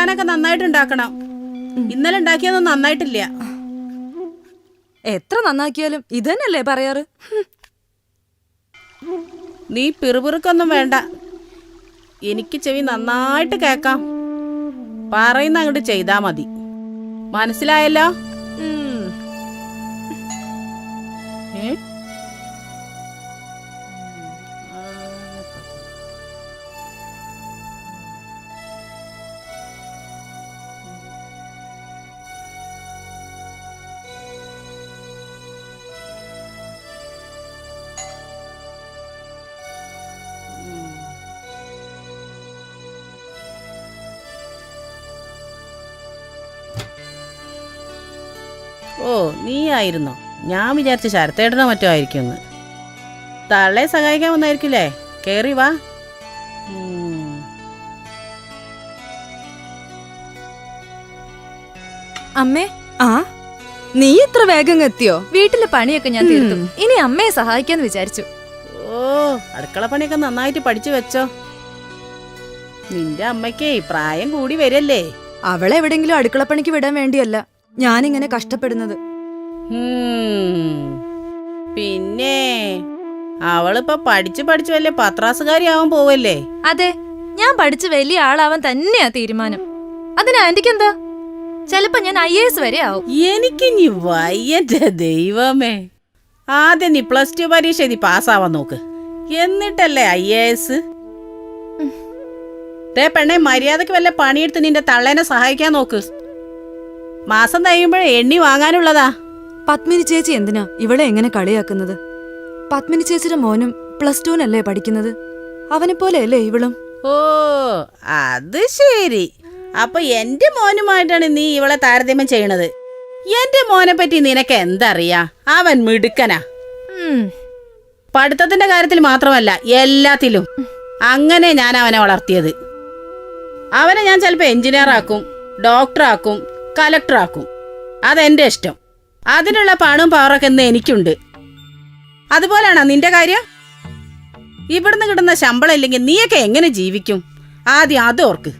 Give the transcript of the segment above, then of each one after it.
കൂട്ടാനൊക്കെ നന്നായിട്ട് ഉണ്ടാക്കണം ഇന്നലെ ഉണ്ടാക്കിയൊന്നും നന്നായിട്ടില്ല. എത്ര നന്നാക്കിയാലും ഇതന്നെയല്ലേ പറയാറ്? നീ പിറുപിറുക്കൊന്നും വേണ്ട. എനിക്ക് ചെവി നന്നായിട്ട് കേക്കാം പറയുന്ന അങ്ങോട്ട് ചെയ്താ മതി. മനസ്സിലായല്ലോ. ഏ? ഓ നീ ആയിരുന്നോ ഞാൻ വിചാരിച്ച ശരത്തേട്ടനോ മറ്റോ ആയിരിക്കുമെന്ന്. തള്ളെ സഹായിക്കാൻ വന്നായിരിക്കില്ലേ? കേറി വാ. അമ്മേ ആ? നീ ഇത്ര വേഗം എത്തിയോ? വീട്ടിലെ പണിയൊക്കെ ഞാൻ തീർത്തു. ഇനി അമ്മയെ സഹായിക്കാന്ന് വിചാരിച്ചു. ഓ അടുക്കള പണിയൊക്കെ നന്നായിട്ട് പഠിച്ചു വെച്ചോ. നിന്റെ അമ്മയ്ക്കേ പ്രായം കൂടി വരല്ലേ? അവളെ എവിടെങ്കിലും അടുക്കളപ്പണിക്ക് വിടാൻ വേണ്ടിയല്ല. ഞാനിങ്ങനെ കഷ്ടപ്പെടുന്നത്. പിന്നെ അവളിപ്പോ പഠിച്ചു പഠിച്ചു വലിയ പത്രാസുകാരിയാവാൻ പോവല്ലേ? അതെ ഞാൻ പഠിച്ച് വലിയ ആളാവാൻ തന്നെയാ തീരുമാനം. അതിന് ആന്റിക്ക് എന്താ ചെലപ്പോ ഞാൻ ഐ എസ് വരെ ആവും. എനിക്ക് നീ വയ്യന്റെ ദൈവമേ. ആദ്യം നീ പ്ലസ് ടു പരീക്ഷ നീ പാസ്സാവാൻ നോക്ക്. എന്നിട്ടല്ലേ ഐ എ എസ്? പെണ്ണെ മര്യാദയ്ക്ക് വല്ല പണിയെടുത്ത് നിന്റെ തള്ളേനെ സഹായിക്കാൻ നോക്ക്. മാസം തയ്യുമ്പോഴേ എണ്ണി വാങ്ങാനുള്ളതാ. പത്മിനി ചേച്ചി എന്തിനാ ഇവളെ എങ്ങനെ കളിയാക്കുന്നത്? പത്മിനി ചേച്ചിയുടെ മോനും പ്ലസ് ടുവിനല്ലേ പഠിക്കുന്നത്? അവനെ പോലെയല്ലേ ഇവളും? ഓ അത് ശരി. അപ്പൊ എന്റെ മോനുമായിട്ടാണ് നീ ഇവളെ താരതമ്യം ചെയ്യണത്. എന്റെ മോനെ പറ്റി നിനക്ക് എന്തറിയാ? അവൻ മിടുക്കനാ. പഠിത്തത്തിന്റെ കാര്യത്തിൽ മാത്രമല്ല എല്ലാത്തിലും. അങ്ങനെ ഞാൻ അവനെ വളർത്തിയത്. അവനെ ഞാൻ ചിലപ്പോൾ എഞ്ചിനീയർ ആക്കും ഡോക്ടർ ആക്കും കലക്ടർ ആക്കും അതെന്റെ ഇഷ്ടം. അതിനുള്ള പണവും പവറൊക്കെ ഇന്ന് എനിക്കുണ്ട്. അതുപോലെയാണോ നിന്റെ കാര്യം? ഇവിടുന്ന് കിട്ടുന്ന ശമ്പളം ഇല്ലെങ്കിൽ നീയൊക്കെ എങ്ങനെ ജീവിക്കും? ആദ്യം അത് ഓർക്ക്.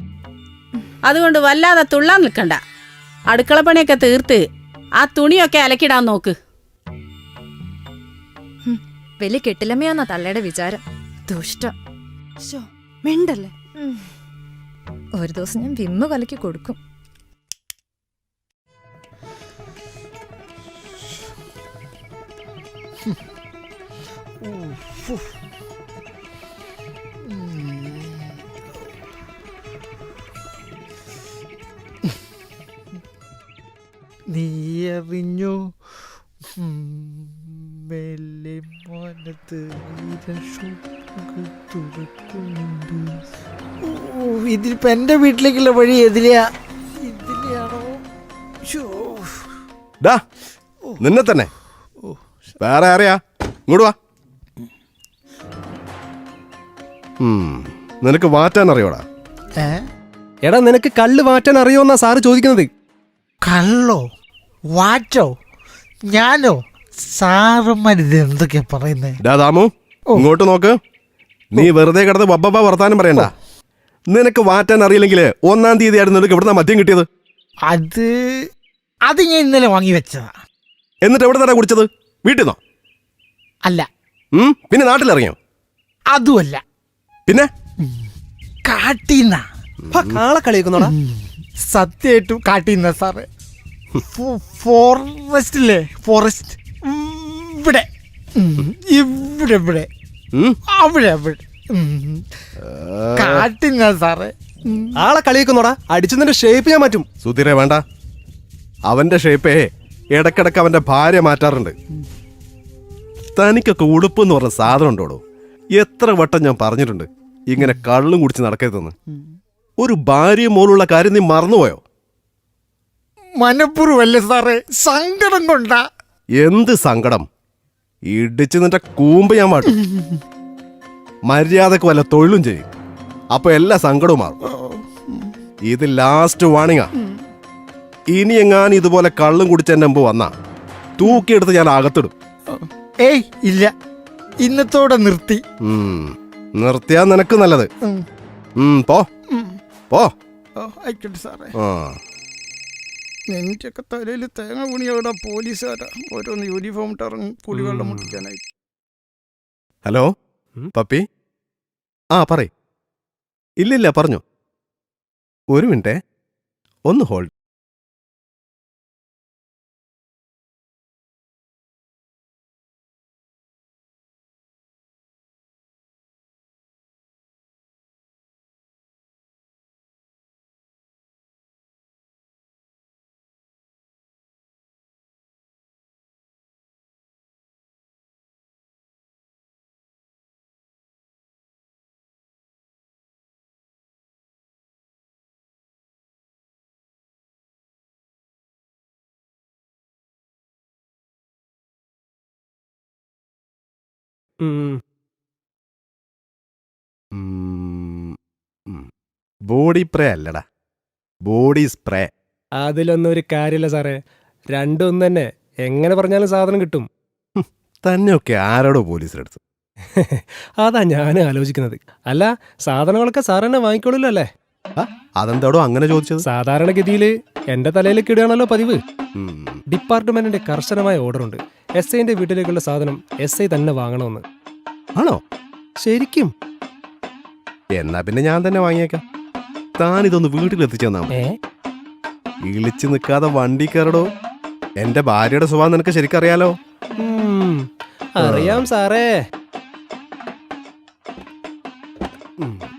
അതുകൊണ്ട് വല്ലാതെ തുള്ളാൻ നിൽക്കണ്ട. അടുക്കളപ്പണിയൊക്കെ തീർത്ത് ആ തുണിയൊക്കെ അലക്കിടാൻ നോക്ക്. ഹും. വലിയ കെട്ടിലമ്മയാന്നാ തള്ളയുടെ വിചാരം. ദുഷ്ടം. മിണ്ടല്ലേ? ഒരു ദിവസം ഞാൻ വിമ്മ കലക്കി കൊടുക്കും. നീ അറിഞ്ഞു മെല്ലെ മോനത്ത് തുറക്കുന്നുണ്ട്. ഓ ഇതിലിപ്പോ എന്റെ വീട്ടിലേക്കുള്ള വഴി എതിലെയാ ഇതിലെയാണോ? നിന്നെ തന്നെ. വേറെ അറിയാ ഇങ്ങോട്ട് വാ. നിനക്ക് വാറ്റാൻ അറിയോടാ? എടാ നിനക്ക് കല്ല് മാറ്റാൻ അറിയോന്നാ സാറ് ചോദിക്കുന്നത്. കള്ളോ? വാറ്റോ? ഞാനോ? സാറന്മാരിത് എന്തൊക്കെയാ പറയുന്നേ? ഡാ ദാമു ഇങ്ങോട്ട് നോക്ക്. നീ വെറുതെ കിടന്ന് ബബ്ബ വർത്താനം പറയണ്ട. നിനക്ക് വാറ്റാൻ അറിയില്ലെങ്കിൽ ഒന്നാം തീയതി ആയിരുന്നു നിനക്ക് ഇവിടുന്ന് മദ്യം കിട്ടിയത്. അത് അത് ഞാൻ ഇന്നലെ വാങ്ങി വെച്ചതാ. എന്നിട്ട് എവിടെ നിന്നാ കുടിച്ചത്? വീട്ടിൽ നിന്നോ അല്ല പിന്നെ നാട്ടിലിറങ്ങിയോ? അതുമല്ല. പിന്നെ? കാട്ടീന്ന. കളിക്കുന്നോടാ സത്യമായിട്ടും കാട്ടീന്ന സാറേ. ഫോറസ്റ്റില്ലേ ഫോറസ്റ്റ് ഇവിടെ. ഇവിടെ ഇവിടെ. അവിടെ അവിടെ. കാട്ടിന്ന സാറേ. ആളെ കളിക്കുന്നോടാ അടിച്ചതിന്റെ ഷേപ്പ് ഞാൻ മാറ്റും. സുധീരെ വേണ്ട. അവന്റെ ഷേപ്പേ ഇടക്കിടക്ക് അവന്റെ ഭാര്യ മാറ്റാറുണ്ട്. തനിക്കൊക്കെ ഉടുപ്പ് എന്ന് പറഞ്ഞ സാധനം ഉണ്ടോടോ? എത്ര വട്ടം ഞാൻ പറഞ്ഞിട്ടുണ്ട്. ഇങ്ങനെ കള്ളും കുടിച്ച് നടക്കരുതെന്ന്. ഒരു ഭാര്യ മോളുള്ള കാര്യം നീ മറന്നുപോയോ? മനപ്പുറമല്ലേ സാറേ? സങ്കടം കൊണ്ട. എന്ത് സങ്കടം? ഇടിച്ച് നിന്റെ കൂമ്പ് ഞാൻ മാട്ടും മര്യാദയ്ക്ക് വല്ല തൊഴിലും ചെയ്യും. അപ്പൊ എല്ലാ സങ്കടവും മാറും. ഇത് ലാസ്റ്റ് വാണിങ്ങാ ഇനി എങ്ങാൻ ഇതുപോലെ കള്ളും കുടിച്ച് എന്റെ മുമ്പ് വന്നാ തൂക്കിയെടുത്ത് ഞാൻ അകത്തിടും. ഏയ് ഇല്ല. ഇന്നത്തോടെ നിർത്തി. ഉം, നിർത്തിയാ നിനക്ക് നല്ലത്. ഉം. പോ. പോ. ഓ ആയിക്കോട്ടെ സാറേ. ആ. നിന്റെയൊക്കെ തലയിൽ തേങ്ങ വീണിയോടെ പോലീസുകാരാ. ഓരോന്ന് യൂണിഫോം ഇട്ട് ഇറങ്ങും കുടിവെള്ളം മുട്ടിക്കാനായി ഹലോ? പപ്പി? ആ പറയ്. ഇല്ലില്ല പറഞ്ഞു. ഒരു മിനിറ്റേ. ഒന്ന് ഹോൾഡ്. ബോഡി സ്പ്രേ അല്ലടാ. Body spray. അതിലൊന്നും ഒരു കാര്യമില്ല സാറേ. രണ്ടും ഒന്ന് തന്നെ. എങ്ങനെ പറഞ്ഞാലും സാധനം കിട്ടും. തന്നെയൊക്കെ ആരോടോ പോലീസിനടുത്ത്. അതാ ഞാൻ ആലോചിക്കുന്നത്. അല്ല സാധനങ്ങളൊക്കെ സാർ തന്നെ വാങ്ങിക്കോളൂല്ലോ അല്ലേ? ആ അതെന്താടോ അങ്ങനെ ചോദിച്ചത്? സാധാരണഗതിയിൽ എന്റെ തലയിലേക്ക് ഇടുകയാണല്ലോ പതിവ്. ഡിപ്പാർട്ട്മെന്റിന്റെ കർശനമായ ഓർഡറുണ്ട്. എസ് ഐന്റെ വീട്ടിലേക്കുള്ള സാധനം എസ് ഐ തന്നെ വാങ്ങണമെന്ന്. ആണോ? ശരിക്കും? എന്നാ പിന്നെ ഞാൻ തന്നെ വാങ്ങിയേക്കാം. താൻ ഇതൊന്ന് വീട്ടിലെത്തിച്ചു തന്നാ മതി. ഏ? ഇളിച്ചു നിൽക്കാതെ വണ്ടി കയറടോ. എന്റെ ഭാര്യയുടെ സ്വഭാവം നിനക്ക് ശരിക്കറിയാലോ? ഉം, അറിയാം സാറേ. ഉം.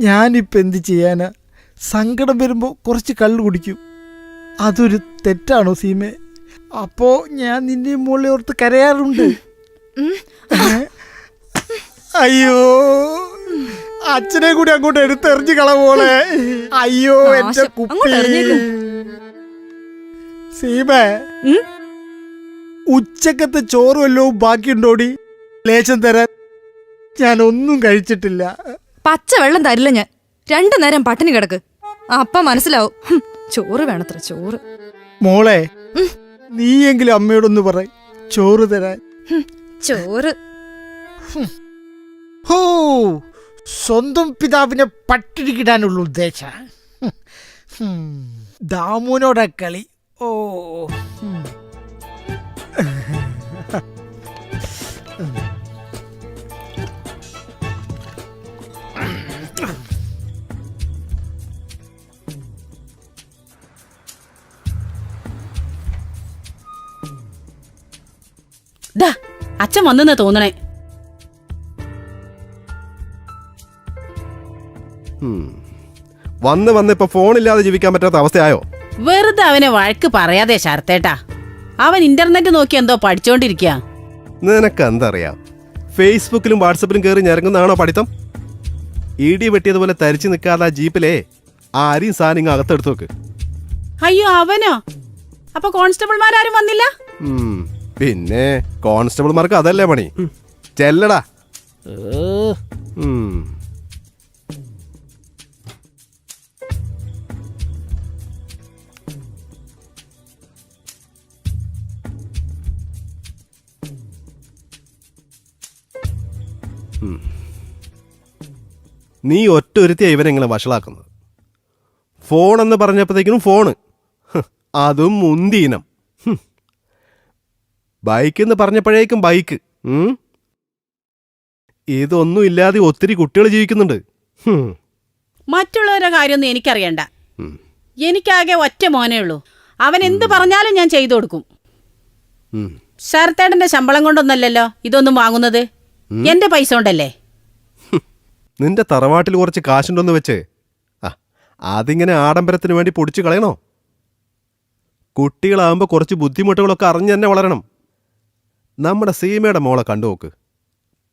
ഞാനിപ്പോൾ എന്ത് ചെയ്യാനാ? സങ്കടം വരുമ്പോൾ കുറച്ച് കള്ളു കുടിക്കും. അതൊരു തെറ്റാണോ സീമേ? അപ്പോൾ ഞാൻ നിന്റെ മുകളിൽ ഓർത്ത് കരയാറുണ്ട്. അയ്യോ. അച്ഛനെ കൂടി അങ്ങോട്ട് എടുത്തെറിഞ്ഞു കളവോളെ അയ്യോ എന്റെ. കുപ്പി. സീമ? ഉച്ചക്കത്തെ ചോറും വല്ലതും ബാക്കിയുണ്ടോടി? ലേശം തരാൻ. ഞാൻ ഒന്നും കഴിച്ചിട്ടില്ല. പച്ച വെള്ളം തരില്ല ഞാൻ. രണ്ടു നേരം പട്ടിണി കിടക്ക്. അപ്പ മനസ്സിലാവും. ഹും, ചോറ് വേണത്ര ചോറ്. മോളെ നീയെങ്കിലും അമ്മയോടൊന്ന് പറ. ചോറ് തരാൻ. ചോറ്. ഹോ. സ്വന്തം പിതാവിനെ പട്ടിണിക്കിടാനുള്ള ഉദ്ദേശ. ദാമുനോടെ കളി. ഓ. അച്ഛൻ വന്നെന്ന് തോന്നണേ. വന്ന് വന്ന് ഇപ്പൊ ഫോണില്ലാതെ ജീവിക്കാൻ പറ്റാത്ത അവസ്ഥയായോ? വെറുതെ അവനെ വഴക്ക് പറയാതെ ശരത്തേട്ടാ. അവൻ ഇന്റർനെറ്റ് നോക്കി എന്തോ പഠിച്ചോണ്ടിരിക്കുക നിനക്ക് എന്തറിയാം ഫേസ്ബുക്കിലും വാട്സപ്പിലും കയറി ഞരങ്ങുന്നതാണോ പഠിത്തം? ഇടി വെട്ടിയതുപോലെ തരിച്ചു നിൽക്കാതെ ആ ജീപ്പിലേ ആ അരിയും സാധനം അകത്തെടുത്തു വെക്ക്. അയ്യോ അവനോ? അപ്പൊ കോൺസ്റ്റബിൾമാരും വന്നില്ല? ഉം. പിന്നെ കോൺസ്റ്റബിൾമാർക്ക് അതല്ലേ പണി? ചെല്ലടാ. നീ ഒറ്റ ഒരുത്തി ഇവരെങ്ങനെ വഷളാക്കുന്നത്. ഫോൺ എന്ന് പറഞ്ഞപ്പോഴത്തേക്കിനും ഫോണ്. അതും മുന്തീനം ബൈക്ക് എന്ന് പറഞ്ഞപ്പോഴേക്കും ബൈക്ക്. ഇതൊന്നും ഇല്ലാതെ ഒത്തിരി കുട്ടികൾ ജീവിക്കുന്നുണ്ട്. മറ്റുള്ളവരുടെ കാര്യമൊന്നും എനിക്കറിയണ്ട. എനിക്കാകെ ഒറ്റ മോനേ ഉള്ളൂ. അവൻ എന്ത് പറഞ്ഞാലും ഞാൻ ചെയ്തു കൊടുക്കും. ശരത്തേടന്റെ ശമ്പളം കൊണ്ടൊന്നല്ലല്ലോ ഇതൊന്നും വാങ്ങുന്നത്? എന്റെ പൈസ കൊണ്ടല്ലേ? നിന്റെ തറവാട്ടിൽ കുറച്ച് കാശുണ്ടോന്ന് വെച്ച്. അതിങ്ങനെ ആഡംബരത്തിന് വേണ്ടി പൊടിച്ചു കളയണോ? കുട്ടികളാകുമ്പോൾ കുറച്ച് ബുദ്ധിമുട്ടുകളൊക്കെ അറിഞ്ഞു തന്നെ വളരണം. നമ്മുടെ സീമയുടെ മോളെ കണ്ടു നോക്ക്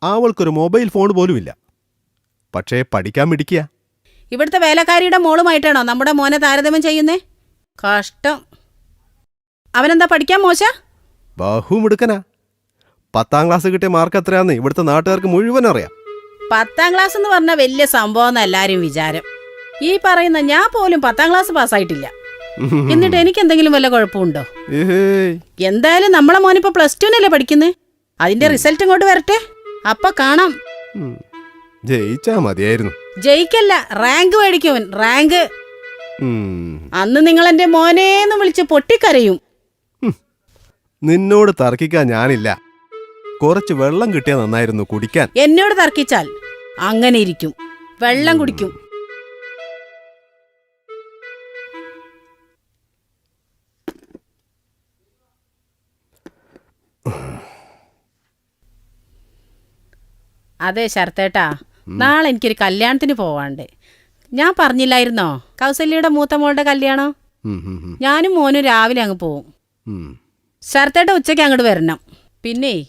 അവൾക്കൊരു മൊബൈൽ ഫോൺ പോലുമില്ല പക്ഷേ പഠിക്കാൻ മിടിക്കുക ഇവിടുത്തെ വേലക്കാരിയുടെ മോളുമായിട്ടാണോ നമ്മുടെ മോനെ താരതമ്യം ചെയ്യുന്നേ? കഷ്ടം. അവനെന്താ പഠിക്കാൻ മോശ? ബഹുമിടുക്കനാ പത്താം ക്ലാസ് കിട്ടിയ മാർക്ക് എത്രയാന്ന് ഇവിടുത്തെ നാട്ടുകാർക്ക് മുഴുവൻ അറിയാം. പത്താം ക്ലാസ് എന്ന് പറഞ്ഞ വലിയ സംഭവം എല്ലാരും വിചാരം. ഈ പറയുന്ന ഞാൻ പോലും പത്താം ക്ലാസ് പാസ്സായിട്ടില്ല. എന്നിട്ട് എനിക്ക് എന്തെങ്കിലും വല്ല കുഴപ്പമുണ്ടോ? എന്തായാലും നമ്മളെ മോനിപ്പോ പ്ലസ് ടുവിനല്ലേ പഠിക്കുന്നത് അതിന്റെ റിസൾട്ട് ഇങ്ങോട്ട് വരട്ടെ. അപ്പൊ കാണാം. ജയിച്ചാ മതിയായിരുന്നു. ജയിക്കല്ല റാങ്ക് മേടിക്കും റാങ്ക്. അന്ന് നിങ്ങൾ എന്റെ മോനേന്ന് വിളിച്ച് പൊട്ടിക്കരയും. നിന്നോട് തർക്കിക്കാൻ ഞാനില്ല. കുറച്ച് വെള്ളം കിട്ടിയാൽ നന്നായിരുന്നു കുടിക്കാൻ. എന്നോട് തർക്കിച്ചാൽ അങ്ങനെ ഇരിക്കും. വെള്ളം കുടിക്കും. അതെ ശരത്തേട്ടാ. നാളെ എനിക്കൊരു കല്യാണത്തിന് പോവാണ്ട്. ഞാൻ പറഞ്ഞില്ലായിരുന്നോ? കൗസല്യയുടെ മൂത്ത മോളുടെ കല്യാണം? ഞാനും മോനും രാവിലെ അങ്ങ് പോവും. ശർത്തേട്ട ശരത്തേട്ട ഉച്ചയ്ക്ക് അങ്ങോട്ട് വരണം. പിന്നെ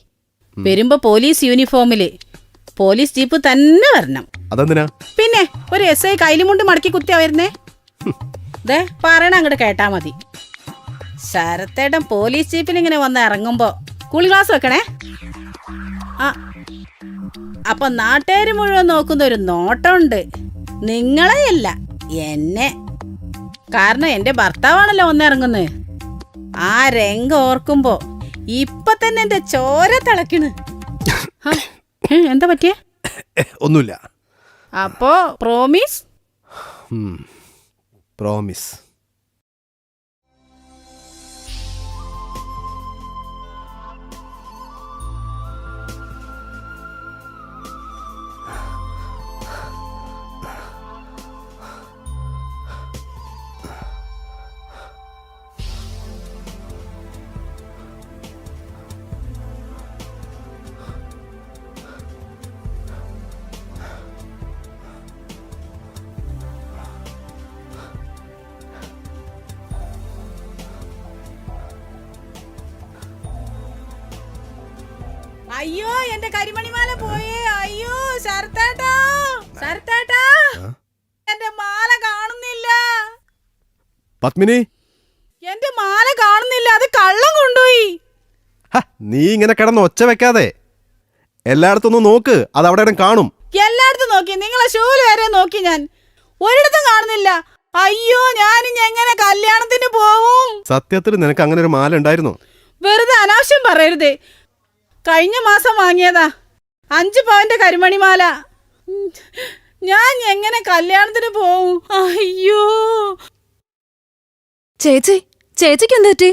വരുമ്പോ പോലീസ് യൂണിഫോമിൽ പോലീസ് ജീപ്പ് തന്നെ വരണം. പിന്നെ ഒരു എസ് ഐ കൈലിമുണ്ട് മടക്കി കുത്തിയാ വരുന്നേ? ദേ പറയണ അങ്ങോട്ട് കേട്ടാ മതി. ശരത്തേട്ടൻ പോലീസ് ജീപ്പിൽ ഇങ്ങനെ വന്ന് ഇറങ്ങുമ്പോ കൂൾ ഗ്ലാസ് വെക്കണേ? ആ അപ്പൊ നാട്ടുകാർ മുഴുവൻ നോക്കുന്ന ഒരു നോട്ടമുണ്ട്. നിങ്ങളെയല്ല എന്നെ. കാരണം എന്റെ ഭർത്താവാണല്ലോ ഒന്നിറങ്ങുന്നത് ആ രംഗം ഓർക്കുമ്പോ ഇപ്പൊ തന്നെ എന്റെ ചോര തിളക്കണ്. എന്താ പറ്റിയ? ഒന്നുമില്ല. അപ്പോ പ്രോമിസ് പ്രോമിസ് അയ്യോ കരിമണിമാല പോയേ. അയ്യോ ശരത്തേട്ടാ ശരത്തേട്ടാ. എന്റെ മാല കാണുന്നില്ല. പത്മിനി? എന്റെ മാല കാണുന്നില്ല അത് കള്ളം കൊണ്ടുപോയി. നീ ഇങ്ങനെ കിടന്ന് ഒച്ച വെക്കാതെ എല്ലായിടത്തൊന്നും നോക്ക് അത് അവിടെ കാണും. എല്ലായിടത്തും നോക്കി. നിങ്ങളെ ഷൂൽ വരെ നോക്കി ഞാൻ. ഒരിടത്തും കാണുന്നില്ല. അയ്യോ ഞാൻ ഇനി എങ്ങനെ കല്യാണത്തിന് പോവും? സത്യത്തിൽ നിനക്ക് അങ്ങനെ ഒരു മാല ഉണ്ടായിരുന്നു. വെറുതെ അനാവശ്യം പറയരുത്. കഴിഞ്ഞ മാസം വാങ്ങിയതാ. അഞ്ച് പവന്റെ കരിമണിമാല. ഞാൻ എങ്ങനെ കല്യാണത്തിന് പോവും? അയ്യോ. ചേച്ചി ചേച്ചിക്ക് എന്ത് പറ്റി?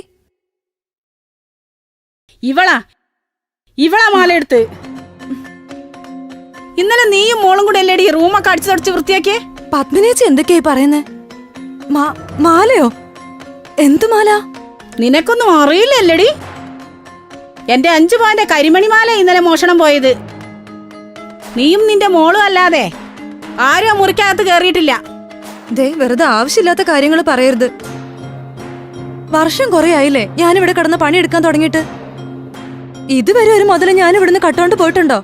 ഇവളാ. ഇവളാ മാല എടുത്ത്. ഇന്നലെ നീയും മോളും കൂടെ അല്ലേടി റൂമൊക്കെ അടിച്ചു തുടച്ച് വൃത്തിയാക്കിയേ? പത്മിനേച്ചി എന്തൊക്കെയായി പറയുന്നേ? മാലയോ? എന്ത് മാല? നിനക്കൊന്നും അറിയില്ല അറിയില്ലല്ലേടി? എന്റെ അഞ്ചു പവന്റെ കരിമണിമാല ഇന്നലെ മോഷണം പോയത്. നീയും നിന്റെ മോളും അല്ലാതെ ആരും മുറിക്കകത്ത് കയറിയിട്ടില്ല ദേ വെറുതെ ആവശ്യമില്ലാത്ത കാര്യങ്ങൾ പറയരുത്. വർഷം കുറെ ആയില്ലേ ഞാനിവിടെ കിടന്ന് പണിയെടുക്കാൻ തുടങ്ങിയിട്ട്? ഇതുവരെ ഒരു മുതൽ ഞാൻ ഇവിടുന്ന് കട്ടോണ്ട് പോയിട്ടുണ്ടോ?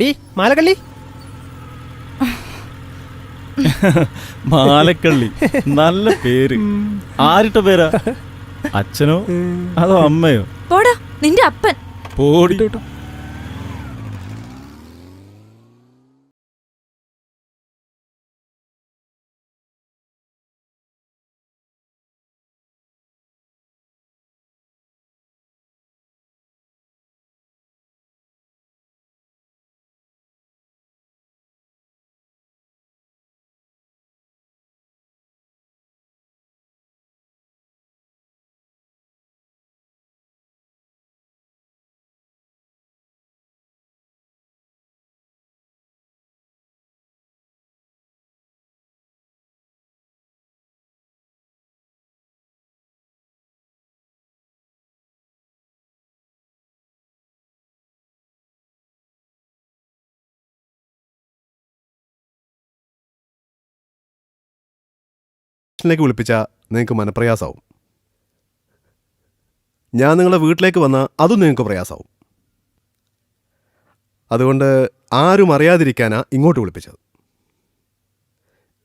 ഡീ മാലക്കള്ളി? മാലക്കള്ളി. നല്ല പേര്. ആരിട്ട പേരാ? അച്ഛനോ? അതോ അമ്മയോ? പോടാ നിന്റെ അപ്പൻ. പോടി. സ്റ്റേഷനിലേക്ക് വിളിപ്പിച്ചാൽ നിങ്ങൾക്ക് മനപ്രയാസാവും. ഞാൻ നിങ്ങളുടെ വീട്ടിലേക്ക് വന്നാൽ അതും നിങ്ങൾക്ക് പ്രയാസാവും. അതുകൊണ്ട് ആരും അറിയാതിരിക്കാനാ ഇങ്ങോട്ട് വിളിപ്പിച്ചത്.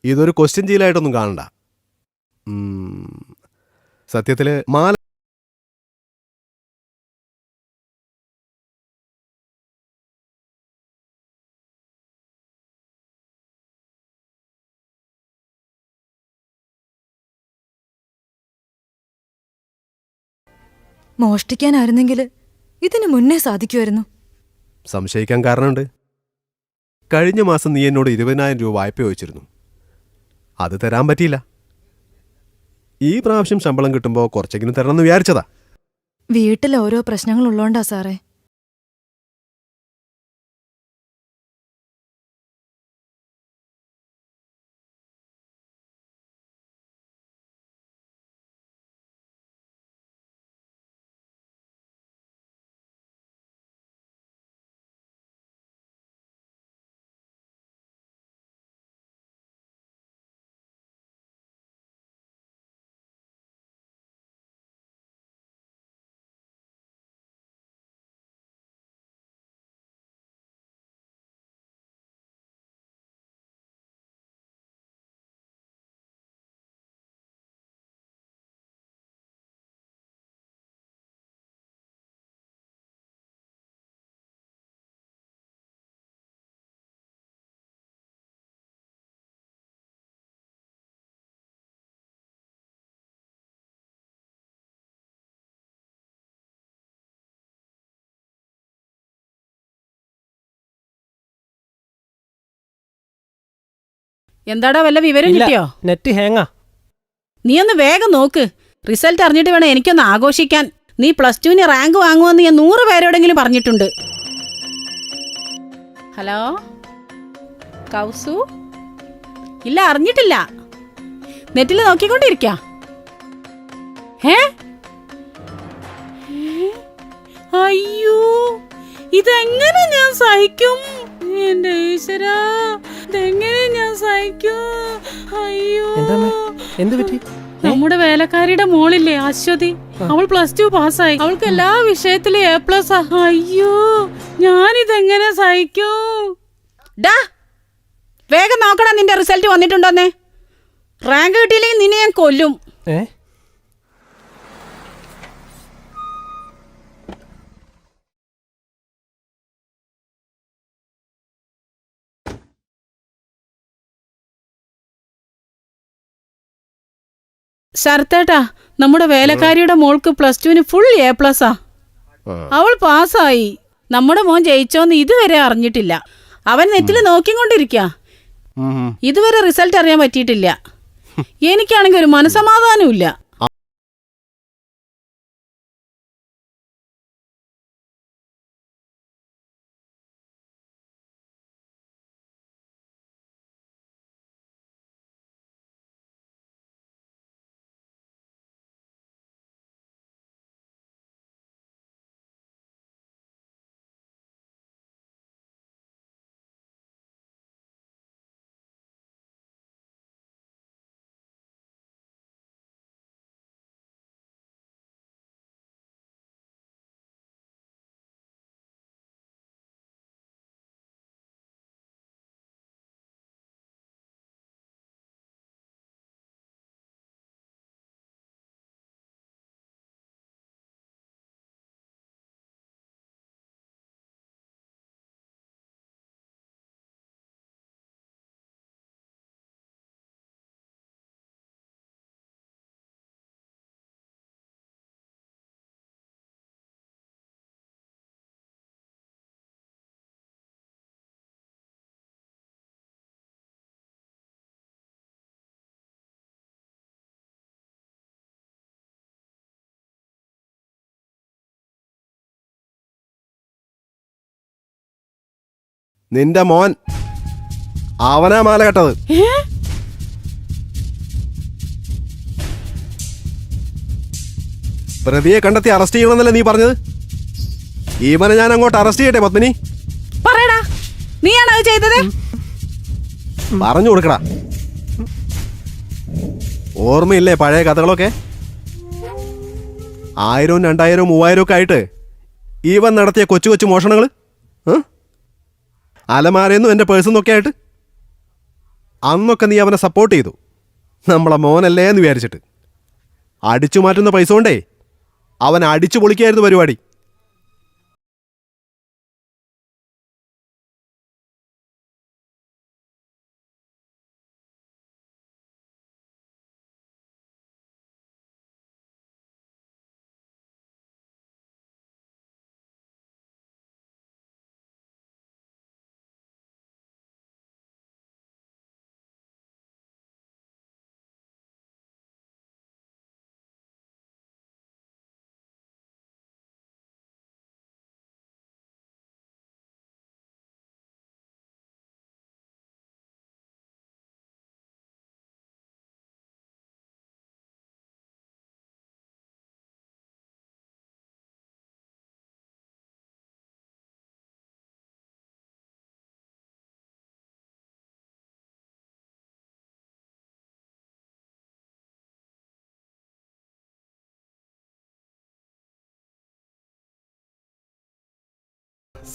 ഇതൊരു ക്വസ്റ്റ്യൻ ചെയ്യലായിട്ടൊന്നും കാണണ്ട. സത്യത്തിൽ മാല മോഷ്ടിക്കാനായിരുന്നെങ്കിൽ ഇതിനു മുന്നേ സാധിക്കുമായിരുന്നു. സംശയിക്കാൻ കാരണമുണ്ട്. കഴിഞ്ഞ മാസം നീ എന്നോട് ഇരുപതിനായിരം രൂപ വായ്പ ചോദിച്ചിരുന്നു. അത് തരാൻ പറ്റിയില്ല. ഈ പ്രാവശ്യം ശമ്പളം കിട്ടുമ്പോൾ കുറച്ചെങ്കിലും തരണം എന്ന് വിചാരിച്ചതാ. വീട്ടിൽ ഓരോ പ്രശ്നങ്ങളുള്ളോണ്ടാ സാറേ. എന്താടാ വല്ല വിവരം കിട്ടിയോ? നെറ്റ് ഹാങ്ങാ. നീ ഒന്ന് വേഗം നോക്ക്. റിസൾട്ട് അറിഞ്ഞിട്ട് വേണം എനിക്കൊന്ന് ആഘോഷിക്കാൻ. നീ പ്ലസ് ടുവിന് റാങ്ക് വാങ്ങുമെന്ന് ഞാൻ നൂറ് പേരോടെങ്കിലും പറഞ്ഞിട്ടുണ്ട്. ഹലോ? കൗസു? ഇല്ല അറിഞ്ഞിട്ടില്ല. നെറ്റിൽ നോക്കിക്കൊണ്ടിരിക്ക. ഏ? അയ്യോ. ഇതെങ്ങനെ ഞാൻ സഹിക്കും? എന്റെ ഈശ്വരാ ഇതെങ്ങനെ ഞാൻ സഹിക്കും? അയ്യോ. എന്താ പറ്റി? നമ്മുടെ വേലക്കാരിയുടെ മോളില്ലേ അശ്വതി? അവൾ പ്ലസ് ടു പാസ്സായി. അവൾക്ക് എല്ലാ വിഷയത്തിലും എ പ്ലസ് അയ്യോ ഞാനിതെങ്ങനെ സഹിക്കൂ? ഡാ വേഗം നോക്കണം നിന്റെ റിസൾട്ട് വന്നിട്ടുണ്ടോന്നേ. റാങ്ക് കിട്ടിയില്ലെങ്കിൽ നിന്നെ ഞാൻ കൊല്ലും. ഏ? ശരത്തേട്ടാ നമ്മുടെ വേലക്കാരിയുടെ മോൾക്ക് പ്ലസ് ടുവിന് ഫുൾ എ പ്ലസ് ആ. അവൾ പാസ്സായി. നമ്മുടെ മോൻ ജയിച്ചോന്ന് ഇതുവരെ അറിഞ്ഞിട്ടില്ല. അവൻ നെറ്റിൽ നോക്കിക്കൊണ്ടിരിക്ക. ഇതുവരെ റിസൾട്ട് അറിയാൻ പറ്റിയിട്ടില്ല. എനിക്കാണെങ്കിൽ ഒരു മനസമാധാനമില്ല നിന്റെ മോൻ അവനാ മാല കെട്ടത്. പ്രതിയെ കണ്ടെത്തി അറസ്റ്റ് ചെയ്യണമെന്നല്ലേ നീ പറഞ്ഞത്? ഇവനെ ഞാൻ അങ്ങോട്ട് അറസ്റ്റ് ചെയ്യട്ടെ പത്മിനി. പറയടാ നീയാണോ അത് ചെയ്തത്? പറഞ്ഞു കൊടുക്കടാ. ഓർമ്മയില്ലേ പഴയ കഥകളൊക്കെ? ആയിരവും രണ്ടായിരവും മൂവായിരവും ഒക്കെ ആയിട്ട് ഈവൻ നടത്തിയ കൊച്ചു കൊച്ചു മോഷണങ്ങൾ അലമാരയെന്നും എന്റെ പേഴ്സന്നും ഒക്കെ ആയിട്ട്? അന്നൊക്കെ നീ അവനെ സപ്പോർട്ട് ചെയ്തു. നമ്മളെ മോനല്ലേ എന്ന് വിചാരിച്ചിട്ട്. അടിച്ചു മാറ്റുന്ന പൈസ കൊണ്ടേ അവൻ അടിച്ചു പൊളിക്കായിരുന്നു പരിപാടി.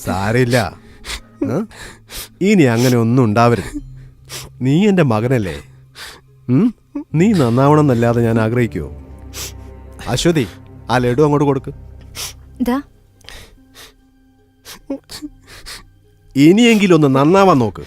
സാരില്ല? ഇനി അങ്ങനെ ഒന്നും ഉണ്ടാവരുത്. നീ എന്റെ മകനല്ലേ? നീ നന്നാവണം എന്നല്ലാതെ ഞാൻ ആഗ്രഹിക്കുമോ അശ്വതി ആ ലഡു അങ്ങോട്ട് കൊടുക്ക്. ഇനിയെങ്കിലും ഒന്ന് നന്നാവാൻ നോക്ക്.